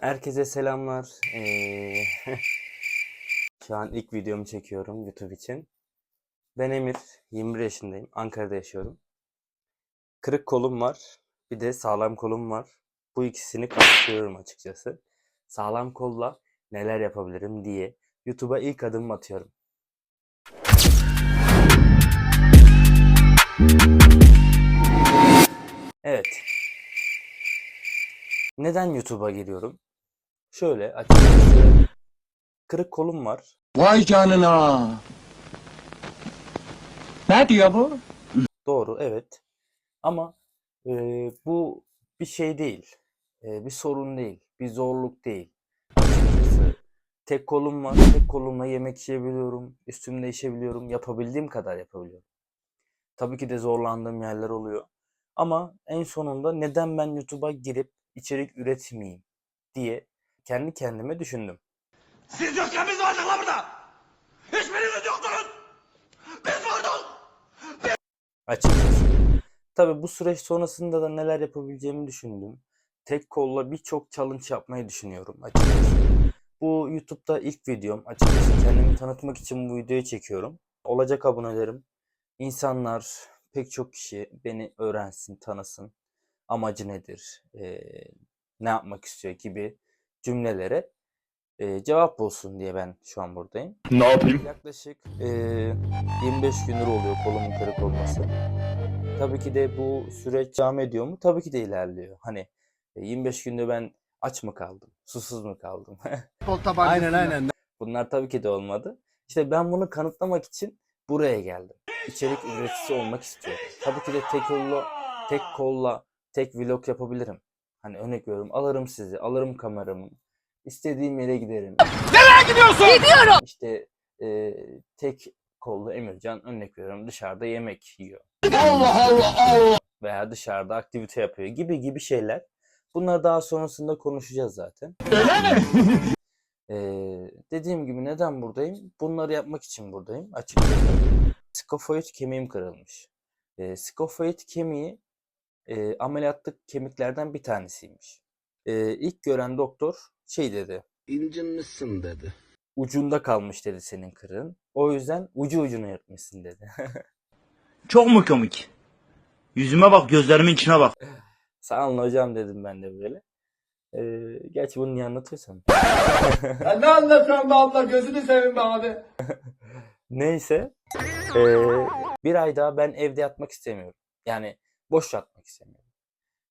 Herkese selamlar. Ee, şu an ilk videomu çekiyorum YouTube için. Ben Emir, 21 yaşındayım. Ankara'da yaşıyorum. Kırık kolum var. Bir de sağlam kolum var. Bu ikisini karıştırıyorum açıkçası. Sağlam kolla neler yapabilirim diye YouTube'a ilk adımımı atıyorum. Evet. Neden YouTube'a giriyorum? Şöyle açıkçası kırık kolum var. Vay canına. Ne diyor bu? Doğru, evet. Ama e, bu bir şey değil. E, bir sorun değil. Bir zorluk değil. Açıkçası tek kolum var. Tek kolumla yemek yiyebiliyorum. Üstümde işebiliyorum. Yapabildiğim kadar yapabiliyorum. Tabii ki de zorlandığım yerler oluyor. Ama en sonunda neden ben YouTube'a girip içerik üretmeyeyim diye kendi kendime düşündüm. Siz yokken biz vardık la burada. Hiçbiriniz yoktunuz. Biz vardık. açıkçası. Tabii bu süreç sonrasında da neler yapabileceğimi düşündüm. Tek kolla birçok challenge yapmayı düşünüyorum açıkçası. Bu YouTube'da ilk videom. Açıkçası kendimi tanıtmak için bu videoyu çekiyorum. Olacak abonelerim. İnsanlar, pek çok kişi beni öğrensin, tanısın. Amacı nedir, eee, ne yapmak istiyor gibi cümlelere eee, cevap bulsun diye ben şu an buradayım. Ne yapayım? Yaklaşık eee 25 gündür oluyor kolumun kırık olması. Tabii ki de bu süreç devam ediyor mu? Tabii ki de ilerliyor. Hani e, 25 günde ben aç mı kaldım? Susuz mu kaldım? Aynen aynen. Bunlar tabii ki de olmadı. İşte ben bunu kanıtlamak için buraya geldim. İçerik üreticisi olmak istiyorum. Tabii ki de tek kolla, tek kolla, tek vlog yapabilirim. Hani örnek veriyorum alırım sizi, alırım kameramı. istediğim yere giderim. Nereye gidiyorsun? Gidiyorum. İşte e, tek kollu Emircan örnek veriyorum dışarıda yemek yiyor. Allah Allah Allah. veya dışarıda aktivite yapıyor gibi gibi şeyler. Bunları daha sonrasında konuşacağız zaten. Öyle mi? Ee, dediğim gibi neden buradayım? Bunları yapmak için buradayım açıkçası. Skofoid kemiğim kırılmış. Ee, skofoid kemiği e, ameliyatlık kemiklerden bir tanesiymiş. Ee, ilk gören doktor şey dedi. İncinmişsin dedi. Ucunda kalmış dedi senin kırığın. O yüzden ucu ucuna yırtmışsın dedi. Çok mu komik? Yüzüme bak, gözlerimin içine bak. Sağ olun hocam dedim ben de böyle. Ee, gerçi bunu niye anlatıyorsam. Ya ne anlatıyorsun be abla gözünü seveyim be abi. Neyse. eee, bir ay daha ben evde yatmak istemiyorum. Yani boş yatmak istemiyorum.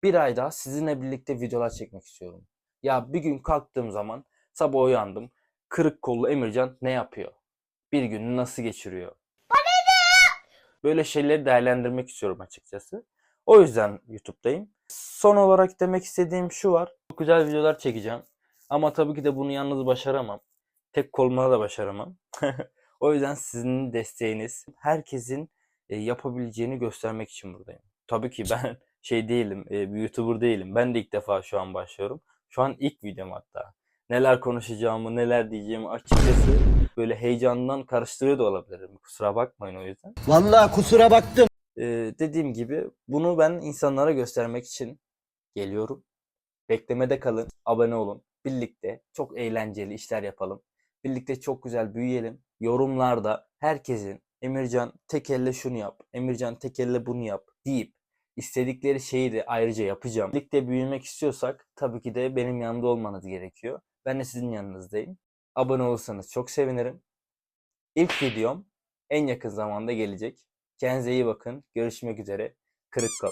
Bir ay daha sizinle birlikte videolar çekmek istiyorum. Ya bir gün kalktığım zaman sabah uyandım. Kırık kollu Emircan ne yapıyor? Bir günü nasıl geçiriyor? Böyle şeyleri değerlendirmek istiyorum açıkçası. O yüzden YouTube'dayım. Son olarak demek istediğim şu var. Çok güzel videolar çekeceğim. Ama tabii ki de bunu yalnız başaramam. Tek kolumla da başaramam. O yüzden sizin desteğiniz, herkesin e, yapabileceğini göstermek için buradayım. Tabii ki ben şey değilim, e, bir YouTuber değilim. Ben de ilk defa şu an başlıyorum. Şu an ilk videom hatta. Neler konuşacağımı, neler diyeceğimi açıkçası böyle heyecandan karıştırıyor da olabilirim. Kusura bakmayın o yüzden. Vallahi kusura baktım. E, dediğim gibi bunu ben insanlara göstermek için geliyorum. Beklemede kalın, abone olun. Birlikte çok eğlenceli işler yapalım. Birlikte çok güzel büyüyelim. Yorumlarda herkesin Emircan tek elle şunu yap, Emircan tek elle bunu yap deyip istedikleri şeyi de ayrıca yapacağım. Birlikte büyümek istiyorsak tabii ki de benim yanımda olmanız gerekiyor. Ben de sizin yanınızdayım. Abone olursanız çok sevinirim. İlk videom en yakın zamanda gelecek. Kendinize iyi bakın. Görüşmek üzere. Kırık kal.